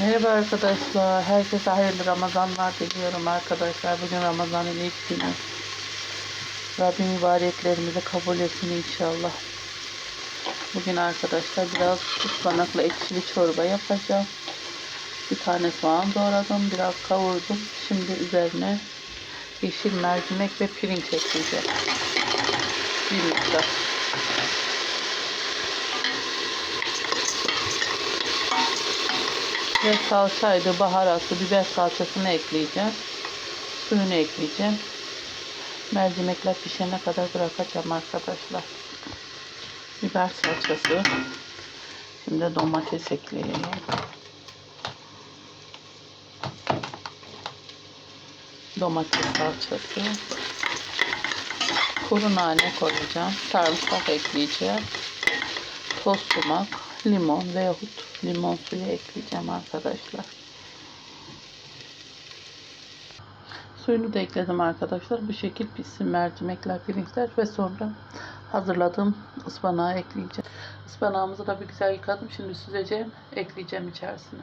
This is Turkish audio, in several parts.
Merhaba arkadaşlar. Herkese hayırlı Ramazanlar diliyorum arkadaşlar. Bugün Ramazan'ın ilk günü. Rabbim ibadetlerimizi kabul etsin inşallah. Bugün arkadaşlar biraz ıspanaklı ekşili çorba yapacağım. Bir tane soğan doğradım. Biraz kavurdum. Şimdi üzerine yeşil mercimek ve pirinç ekleyeceğim. Bir miktar. Ve salçaydı, baharatlı, biber salçasını ekleyeceğim. Suyunu ekleyeceğim. Mercimekler pişene kadar bırakacağım arkadaşlar. Biber salçası. Şimdi domates ekleyeyim. Domates salçası. Kuru nane koyacağım. Sarımsak ekleyeceğim. Toz sumak, limon veyahut limon suyu ekleyeceğim arkadaşlar. Suyunu da ekledim arkadaşlar. Bu şekil pişsin mercimekler, pirinçler ve sonra hazırladığım ıspanağı ekleyeceğim. Ispanağımızı da bir güzel yıkadım. Şimdi süzeceğim. Ekleyeceğim içerisine.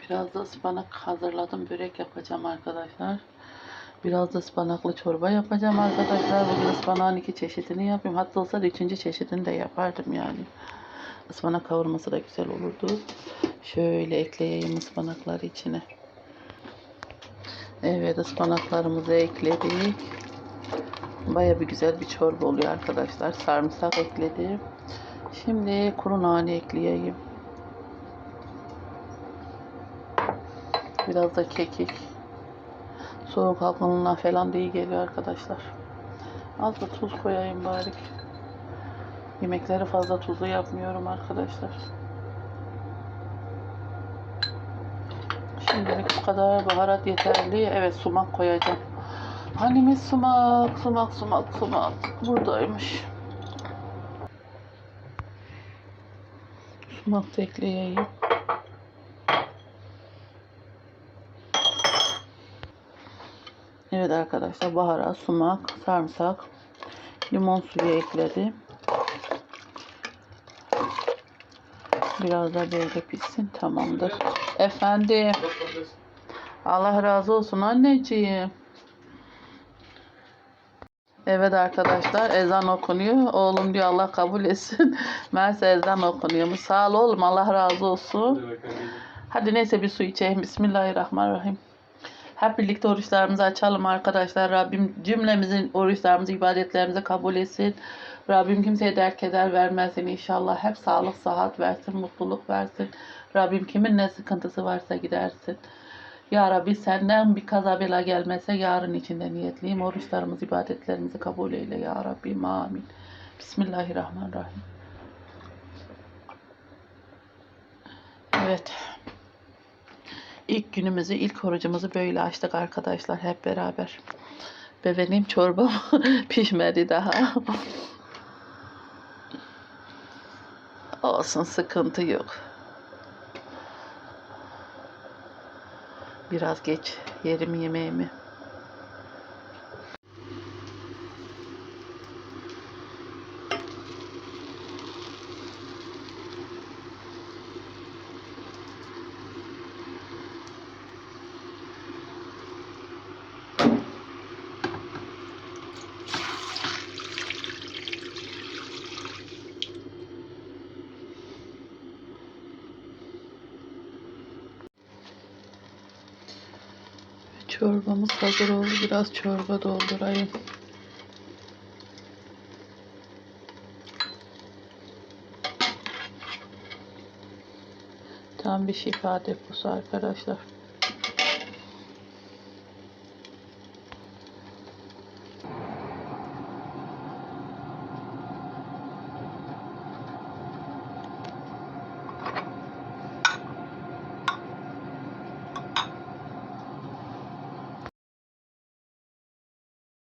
Biraz da ıspanak hazırladım. Börek yapacağım arkadaşlar. Biraz da ıspanaklı çorba yapacağım arkadaşlar. Bugün ıspanağın iki çeşidini yapayım. Hatta olsa da üçüncü çeşidini de yapardım yani. Ispanak kavurması da güzel olurdu. Şöyle ekleyeyim ıspanakları içine. Evet ıspanaklarımızı ekledik. Baya bir güzel bir çorba oluyor arkadaşlar. Sarımsak ekledim. Şimdi kuru nane ekleyeyim. Biraz da kekik. Soğuk algınlığına falan da geliyor arkadaşlar. Az da tuz koyayım bari. Yemekleri fazla tuzlu yapmıyorum arkadaşlar. Şimdilik bu kadar baharat yeterli. Evet sumak koyacağım. Hangimiz sumak, sumak, sumak, sumak. Buradaymış. Sumak da ekleyeyim. Evet arkadaşlar baharat, sumak, sarımsak, limon suyu ekledim. Biraz da böyle pişsin tamamdır. Efendim. Allah razı olsun anneciğim. Evet arkadaşlar ezan okunuyor. Oğlum diyor Allah kabul etsin. Meğerse ezan okunuyormuş. Sağ ol oğlum Allah razı olsun. Hadi neyse bir su içeyim. Bismillahirrahmanirrahim. Hep birlikte oruçlarımızı açalım arkadaşlar. Rabbim cümlemizin oruçlarımızı, ibadetlerimizi kabul etsin. Rabbim kimseye dert keder vermesin inşallah. Hep sağlık, sıhhat versin, mutluluk versin. Rabbim kimin ne sıkıntısı varsa gidersin. Ya Rabbi senden bir kaza bela gelmese yarın içinde niyetliyim. Oruçlarımızı, ibadetlerimizi kabul eyle ya Rabbi. Amin. Bismillahirrahmanirrahim. Evet. Günümüzü, ilk orucumuzu böyle açtık arkadaşlar hep beraber. Ve benim çorbam pişmedi daha. Olsun sıkıntı yok. Biraz geç yerim yemeğimi. Çorbamız hazır oldu. Biraz çorba doldurayım. Tam bir şifa deposu arkadaşlar.